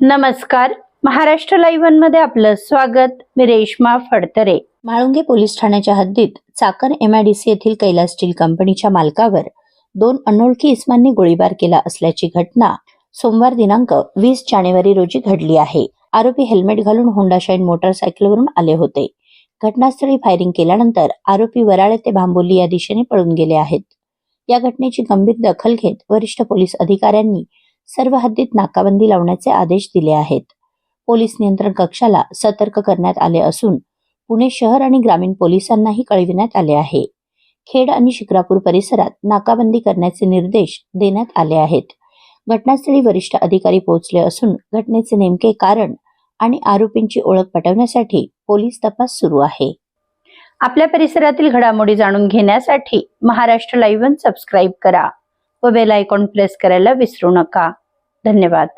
नमस्कार. महाराष्ट्र लाईव्हमध्ये आपलं स्वागत. मी रेश्मा फडतरे. म्हाळुंगे पोलीस ठाण्याच्या हद्दीत चाकण एमआयडीसी येथील कैलास स्टील कंपनीच्या मालकावर दोन अनोळखी इस्मांनी गोळीबार केला असल्याची घटना सोमवार दिनांक वीस जानेवारी रोजी घडली आहे. आरोपी हेल्मेट घालून होंडा शाईन मोटरसायकलवरून आले होते. घटनास्थळी फायरिंग केल्यानंतर आरोपी वराळे ते भांबोली या दिशेने पळून गेले आहेत. या घटनेची गंभीर दखल घेत वरिष्ठ पोलीस अधिकाऱ्यांनी सर्व हद्दीत नाकाबंदी लावण्याचे आदेश दिले आहेत. पोलीस नियंत्रण कक्षाला सतर्क करण्यात आले असून पुणे शहर आणि ग्रामीण पोलिसांनाही कळविण्यात आले आहे. खेड आणि शिक्रापूर परिसरात नाकाबंदी करण्याचे निर्देश देण्यात आले आहेत. घटनास्थळी वरिष्ठ अधिकारी पोहोचले असून घटनेचे नेमके कारण आणि आरोपींची ओळख पटवण्यासाठी पोलीस तपास सुरू आहे. आपल्या परिसरातील घडामोडी जाणून घेण्यासाठी महाराष्ट्र लाईव्ह सबस्क्राईब करा व बेल आयकॉन प्रेस करायला विसरू नका. धन्यवाद.